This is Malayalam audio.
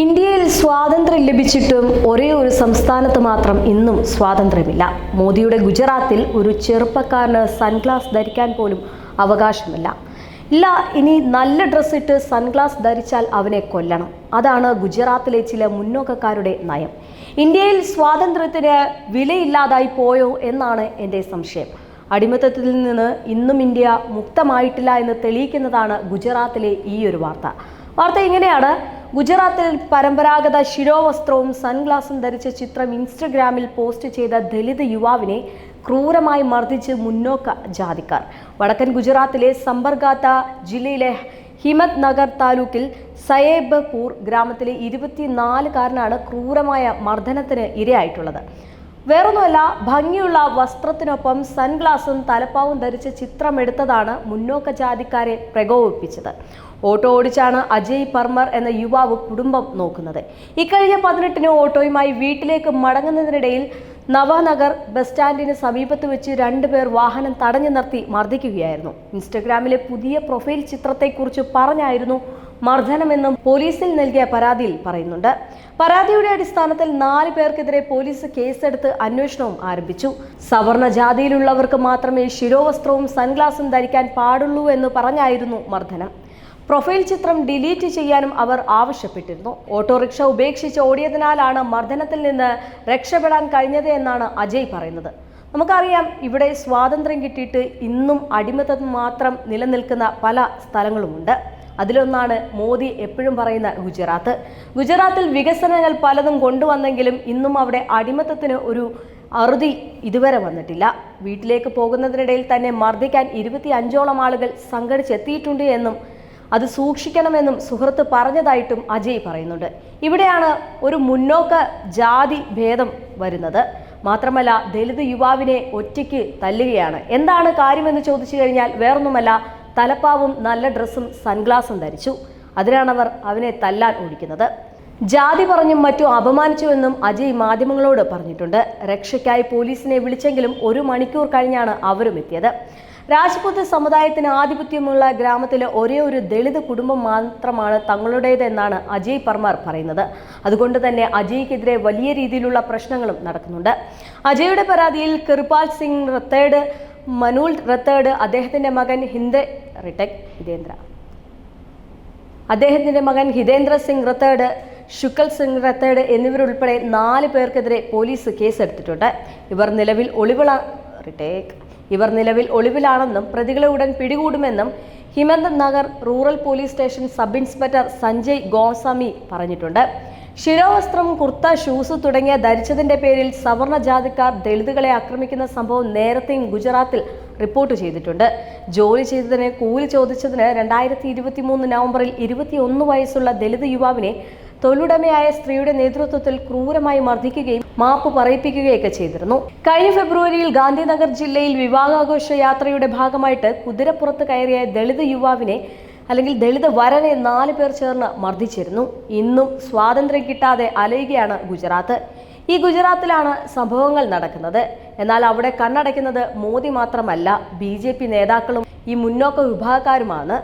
ഇന്ത്യയിൽ സ്വാതന്ത്ര്യം ലഭിച്ചിട്ടും ഒരേ ഒരു സംസ്ഥാനത്ത് മാത്രം ഇന്നും സ്വാതന്ത്ര്യമില്ല. മോദിയുടെ ഗുജറാത്തിൽ ഒരു ചെറുപ്പക്കാരന് സൺഗ്ലാസ് ധരിക്കാൻ പോലും അവകാശമില്ല. ഇല്ല ഇനി നല്ല ഡ്രസ്സ് ഇട്ട് സൺഗ്ലാസ് ധരിച്ചാൽ അവനെ കൊല്ലണം. അതാണ് ഗുജറാത്തിലെ ചില മുന്നോക്കക്കാരുടെ നയം. ഇന്ത്യയിൽ സ്വാതന്ത്ര്യത്തിന് വിലയില്ലാതായി പോയോ എന്നാണ് എന്റെ സംശയം. അടിമത്തത്തിൽ നിന്ന് ഇന്നും ഇന്ത്യ മുക്തമായിട്ടില്ല എന്ന് തെളിയിക്കുന്നതാണ് ഗുജറാത്തിലെ ഈ ഒരു വാർത്ത. വാർത്ത ഇങ്ങനെയാണ്. ഗുജറാത്തിൽ പരമ്പരാഗത ശിരോവസ്ത്രവും സൺഗ്ലാസും ധരിച്ച ചിത്രം ഇൻസ്റ്റഗ്രാമിൽ പോസ്റ്റ് ചെയ്ത ദലിത് യുവാവിനെ ക്രൂരമായി മർദ്ദിച്ച് മുന്നോക്ക ജാതിക്കാർ. വടക്കൻ ഗുജറാത്തിലെ സമ്പർഗാത്ത ജില്ലയിലെ ഹിമത് നഗർ താലൂക്കിൽ സയേബ്പൂർ ഗ്രാമത്തിലെ ഇരുപത്തിനാലുകാരനാണ് ക്രൂരമായ മർദ്ദനത്തിന് ഇരയായിട്ടുള്ളത്. വേറൊന്നുമല്ല ഭംഗിയുള്ള വസ്ത്രത്തിനൊപ്പം സൺഗ്ലാസും തലപ്പാവും ധരിച്ച് ചിത്രമെടുത്തതാണ് മുന്നോക്ക ജാതിക്കാരെ പ്രകോപിപ്പിച്ചത്. ഓട്ടോ ഓടിച്ചാണ് അജയ് പർമർ എന്ന യുവാവ് കുടുംബം നോക്കുന്നത്. ഇക്കഴിഞ്ഞ പതിനെട്ടിന് ഓട്ടോയുമായി വീട്ടിലേക്ക് മടങ്ങുന്നതിനിടയിൽ നവാനഗർ ബസ് സ്റ്റാൻഡിന് സമീപത്ത് വെച്ച് രണ്ടുപേർ വാഹനം തടഞ്ഞു നിർത്തി മർദ്ദിക്കുകയായിരുന്നു. ഇൻസ്റ്റഗ്രാമിലെ പുതിയ പ്രൊഫൈൽ ചിത്രത്തെക്കുറിച്ച് പറഞ്ഞായിരുന്നു മർദ്ദനമെന്നും പോലീസിൽ നൽകിയ പരാതിയിൽ പറയുന്നുണ്ട്. പരാതിയുടെ അടിസ്ഥാനത്തിൽ നാല് പേർക്കെതിരെ പോലീസ് കേസെടുത്ത് അന്വേഷണവും ആരംഭിച്ചു. സവർണ ജാതിയിലുള്ളവർക്ക് മാത്രമേ ശിരോവസ്ത്രവും സൺഗ്ലാസും ധരിക്കാൻ പാടുള്ളൂ എന്ന് പറഞ്ഞായിരുന്നു മർദ്ദനം. പ്രൊഫൈൽ ചിത്രം ഡിലീറ്റ് ചെയ്യാനും അവർ ആവശ്യപ്പെട്ടിരുന്നു. ഓട്ടോറിക്ഷ ഉപേക്ഷിച്ച് ഓടിയതിനാലാണ് മർദ്ദനത്തിൽ നിന്ന് രക്ഷപ്പെടാൻ കഴിഞ്ഞത് എന്നാണ് അജയ് പറയുന്നത്. നമുക്കറിയാം ഇവിടെ സ്വാതന്ത്ര്യം കിട്ടിയിട്ട് ഇന്നും അടിമത്തം മാത്രം നിലനിൽക്കുന്ന പല സ്ഥലങ്ങളുമുണ്ട്. അതിലൊന്നാണ് മോദി എപ്പോഴും പറയുന്ന ഗുജറാത്ത്. ഗുജറാത്തിൽ വികസനങ്ങൾ പലതും കൊണ്ടുവന്നെങ്കിലും ഇന്നും അവിടെ അടിമത്തത്തിന് ഒരു അറുതി ഇതുവരെ വന്നിട്ടില്ല. വീട്ടിലേക്ക് പോകുന്നതിനിടയിൽ തന്നെ മർദ്ദിക്കാൻ ഇരുപത്തി അഞ്ചോളം ആളുകൾ സംഘടിച്ചെത്തിയിട്ടുണ്ട് എന്നും അത് സൂക്ഷിക്കണമെന്നും സുഹൃത്ത് പറഞ്ഞതായിട്ടും അജയ് പറയുന്നുണ്ട്. ഇവിടെയാണ് ഒരു മുന്നോക്ക ജാതി ഭേദം വരുന്നത്. മാത്രമല്ല ദലിത് യുവാവിനെ ഒറ്റയ്ക്ക് തല്ലുകയാണ്. എന്താണ് കാര്യമെന്ന് ചോദിച്ചു കഴിഞ്ഞാൽ വേറൊന്നുമല്ല തലപ്പാവും നല്ല ഡ്രസ്സും സൺഗ്ലാസും ധരിച്ചു. അതിനാണവർ അവനെ തല്ലാൻ ഓടിക്കുന്നത്. ജാതി പറഞ്ഞും മറ്റും അപമാനിച്ചുവെന്നും അജയ് മാധ്യമങ്ങളോട് പറഞ്ഞിട്ടുണ്ട്. രക്ഷയ്ക്കായി പോലീസിനെ വിളിച്ചെങ്കിലും ഒരു മണിക്കൂർ കഴിഞ്ഞാണ് അവരും എത്തിയത്. രാജ്പുത് സമുദായത്തിന് ആധിപത്യമുള്ള ഗ്രാമത്തിലെ ഒരേ ഒരു ദളിത് കുടുംബം മാത്രമാണ് തങ്ങളുടേതെന്നാണ് അജയ് പർമാർ പറയുന്നത്. അതുകൊണ്ട് തന്നെ അജയ്ക്കെതിരെ വലിയ രീതിയിലുള്ള പ്രശ്നങ്ങളും നടക്കുന്നുണ്ട്. അജയുടെ പരാതിയിൽ കൃപാൽ സിംഗ് റത്തേഡ് മനൂൽ റത്തേഡ് അദ്ദേഹത്തിന്റെ മകൻ ഹിന്ദ റിടെക് ഹിതേന്ദ്ര. അദ്ദേഹത്തിന്റെ മകൻ ഹിതേന്ദ്ര സിംഗ് റത്തേഡ് ശുക്കൽ സിംഗ് റത്തേഡ് എന്നിവരുൾപ്പെടെ നാല് പേർക്കെതിരെ പോലീസ് കേസെടുത്തിട്ടുണ്ട്. ഇവർ നിലവിൽ ഒളിവിള റിട്ടേക്ക് ഇവർ നിലവിൽ ഒളിവിലാണെന്നും പ്രതികളെ ഉടൻ പിടികൂടുമെന്നും Himmat Nagar rural police station sub inspector Sanjay Goswami പറഞ്ഞിട്ടുണ്ട്. ശിരോവസ്ത്രം കുർത്ത ഷൂസ് തുടങ്ങിയ ധരിച്ചതിന്റെ പേരിൽ സവർണ ജാതിക്കാർ ദളിതുകളെ ആക്രമിക്കുന്ന സംഭവം നേരത്തെയും ഗുജറാത്തിൽ റിപ്പോർട്ട് ചെയ്തിട്ടുണ്ട്. ജോലി ചെയ്തതിന് കൂലി ചോദിച്ചതിന് രണ്ടായിരത്തി ഇരുപത്തി മൂന്ന് നവംബറിൽ ഇരുപത്തിയൊന്ന് വയസ്സുള്ള ദളിത് യുവാവിനെ തൊഴിലുടമയായ സ്ത്രീയുടെ നേതൃത്വത്തിൽ ക്രൂരമായി മർദ്ദിക്കുകയും മാപ്പ് പറയിപ്പിക്കുകയൊക്കെ ചെയ്തിരുന്നു. കഴിഞ്ഞ ഫെബ്രുവരിയിൽ ഗാന്ധിനഗർ ജില്ലയിൽ വിവാഹാഘോഷ യാത്രയുടെ ഭാഗമായിട്ട് കുതിരപ്പുറത്ത് കയറിയ ദളിത് യുവാവിനെ അല്ലെങ്കിൽ ദളിത് വരനെ നാല് പേർ ചേർന്ന് മർദ്ദിച്ചിരുന്നു. ഇന്നും സ്വാതന്ത്ര്യം കിട്ടാതെ അലയുകയാണ് ഗുജറാത്ത്. ഈ ഗുജറാത്തിലാണ് സംഭവങ്ങൾ നടക്കുന്നത്. എന്നാൽ അവിടെ കണ്ണടയ്ക്കുന്നത് മോദി മാത്രമല്ല ബി നേതാക്കളും ഈ മുന്നോക്ക വിഭാഗക്കാരുമാണ്.